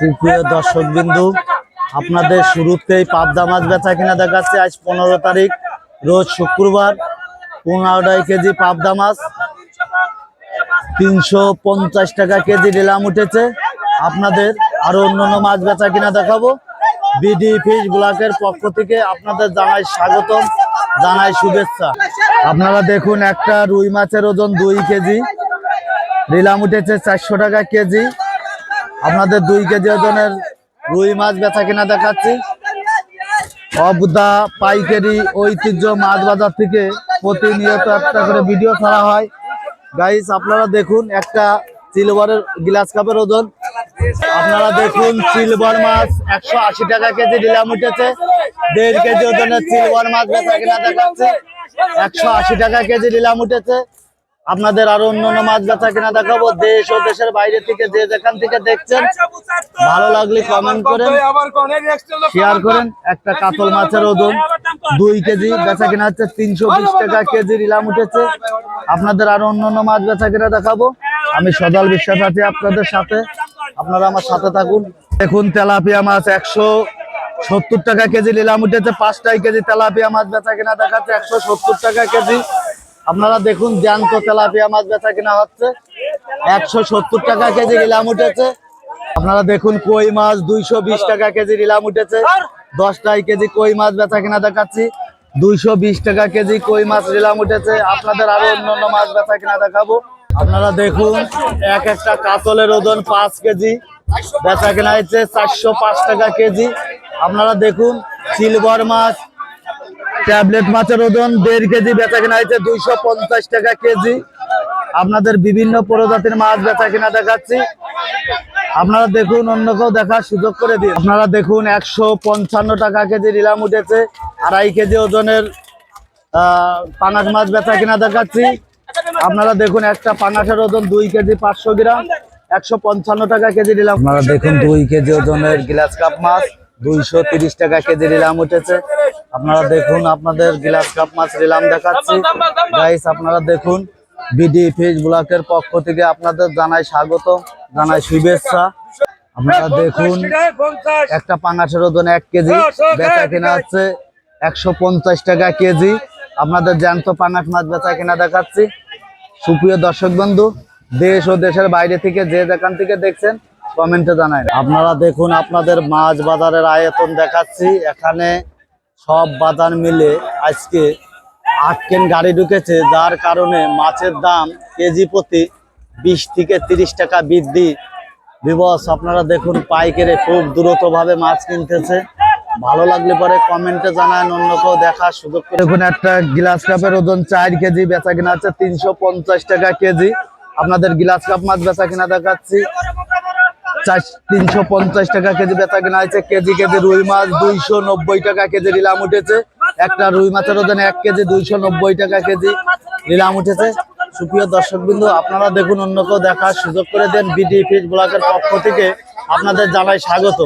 সুপ্রিয় দর্শক বিন্দু আপনাদের শুরুতেই পাবদা মাছ বেচা কিনা দেখাচ্ছে। আজ পনেরো তারিখ রোজ শুক্রবার পনেরো কেজি পাবদা মাছ। তিনশো পঞ্চাশ টাকা কেজি নিলাম উঠেছে। আপনাদের আরও অন্যান্য মাছ বেচা কিনা দেখাবো। বিডি ফিশ ব্লকের পক্ষ থেকে আপনাদের জানাই স্বাগতম জানাই শুভেচ্ছা। আপনারা দেখুন একটা রুই মাছের ওজন দুই কেজি। নিলাম উঠেছে চারশো টাকা কেজি। আপনাদের দুই কেজি ওজনের রুই মাছ বেচা কিনা দেখাচ্ছি। অবদা পাইকারি ঐতিহ্য মাছ বাজার থেকে প্রতিনিয়ত একটা করে ভিডিও ছাড়া হয়। গাইস আপনারা দেখুন একটা সিলভারের গ্লাস কাপের ওজন। আপনারা দেখুন সিলভার মাছ একশো আশি টাকা কেজি নিলাম উঠেছে। দেড় কেজি ওজনের সিলভার মাছ বেচা কিনা দেখাচ্ছে। একশো আশি টাকা কেজি নিলাম উঠেছে। আপনাদের আরও অন্যান্য মাছ বেচা কিনা দেখাবো। দেশ ও দেশের বাইরে থেকে যে যেখান থেকে দেখছেন, ভালো লাগলে কমেন্ট করেন শেয়ার করেন। একটা কাতল মাছের ওজন দুই কেজি বেচা কিনা হচ্ছে তিনশো বিশ টাকা কেজি নিলাম উঠেছে। আপনাদের আরও অন্যান্য মাছ বেচা কিনা দেখাবো। আমি সদল বিশ্বাস আছি আপনাদের সাথে। আপনারা আমার সাথে থাকুন। দেখুন তেলাপিয়া মাছ একশো সত্তর টাকা কেজি নিলাম উঠেছে। পাঁচটাই কেজি তেলাপিয়া মাছ বেচা কিনা দেখাচ্ছে। একশো সত্তর টাকা কেজি। আপনারা দেখুন, জ্যান্ত তেলাপিয়া মাছ বেচা কিনা হচ্ছে। একশো সত্তর টাকা কেজি নিলাম উঠেছে। আপনারা দেখুন, কই মাছ, দুইশো বিশ টাকা কেজি নিলাম উঠেছে। দশটাই কেজি কই মাছ বেচা কিনা দেখাচ্ছি। দুইশো বিশ টাকা কেজি কই মাছ নিলাম উঠেছে। আপনাদের আরও অন্যান্য মাছ বেচা কিনা দেখাবো। আপনারা দেখুন, এক একটা কাতলের ওজন পাঁচ কেজি। বেচা কিনা হয়েছে চারশো পাঁচ টাকা কেজি। আপনারা দেখুন সিলভার মাছ ট্যাবলেট, মাছের ওজন দেড় কেজি বেচা কেনা হয়েছে দুইশো পঞ্চাশ টাকা কেজি। আপনাদের বিভিন্ন প্রজাতির মাছ বেচা কিনা দেখাচ্ছি। আপনারা দেখুন, অন্য কেউ দেখার সুযোগ করে দিন আপনারা দেখুন, একশো পঞ্চান্ন টাকা কেজি নিলাম উঠেছে, আড়াই কেজি ওজনের পাঙাশ মাছ বেচা কিনা দেখাচ্ছি। আপনারা দেখুন, একটা পাঙাশের ওজন দুই কেজি পাঁচশো গ্রাম, একশো পঞ্চান্ন টাকা কেজি নিলাম। আপনারা দেখুন, দুই কেজি ওজনের গ্লাস কাপ মাছ। দুইশো তিরিশ টাকা কেজি নিলাম উঠেছে। আপনারা দেখুন আপনাদের গ্লাস কাপ মাছ নিলাম দেখাচ্ছি। গাইস আপনারা দেখুন বিডি ফিশ ব্লকের পক্ষ থেকে আপনাদের জানাই স্বাগত জানাই শুভেচ্ছা। আপনারা দেখুন একটা পাঙাশের ওজন এক কেজি বেচা কিনা হচ্ছে একশো পঞ্চাশ টাকা কেজি। আপনাদের জ্যান্ত পাঙাশ মাছ বেচা কিনা দেখাচ্ছি। সুপ্রিয় দর্শক বন্ধু দেশ ও দেশের বাইরে থেকে যে যেখান থেকে দেখছেন কমেন্টে জানাই। আপনারা দেখুন, আপনাদের মাছ বাজারের আয়তন দেখাচ্ছি। এখানে সব বাজার মিলে আজকে আটকেন গাড়ি ঢুকেছে, যার কারণে মাছের দাম কেজি প্রতি বিশ থেকে তিরিশ টাকা বৃদ্ধি। বিবস আপনারা দেখুন, পাইকারে খুব দ্রুত ভাবে মাছ কিনতেছে। ভালো লাগলে পরে কমেন্টে জানান, অন্য কেউ দেখার সুযোগ করে। দেখুন, একটা গ্লাস কাপের ওজন চার কেজি, বেচা কিনা হচ্ছে তিনশো টাকা কেজি। আপনাদের গ্লাস কাপ মাছ বেচা কিনা দেখাচ্ছি। চার তিনশো পঞ্চাশ টাকা কেজি বেচা কেনা হয়েছে। কেজি কেজি রুই মাছ দুইশো নব্বই টাকা কেজি নিলাম উঠেছে। একটা রুই মাছের ওজন এক কেজি দুইশো নব্বই টাকা কেজি নিলাম উঠেছে। সুপ্রিয় দর্শক বিন্দু আপনারা দেখুন অন্য কেউ দেখার সুযোগ করে দেন বিডি ফিস ব্লকের পক্ষ থেকে। আপনাদের জানাই স্বাগত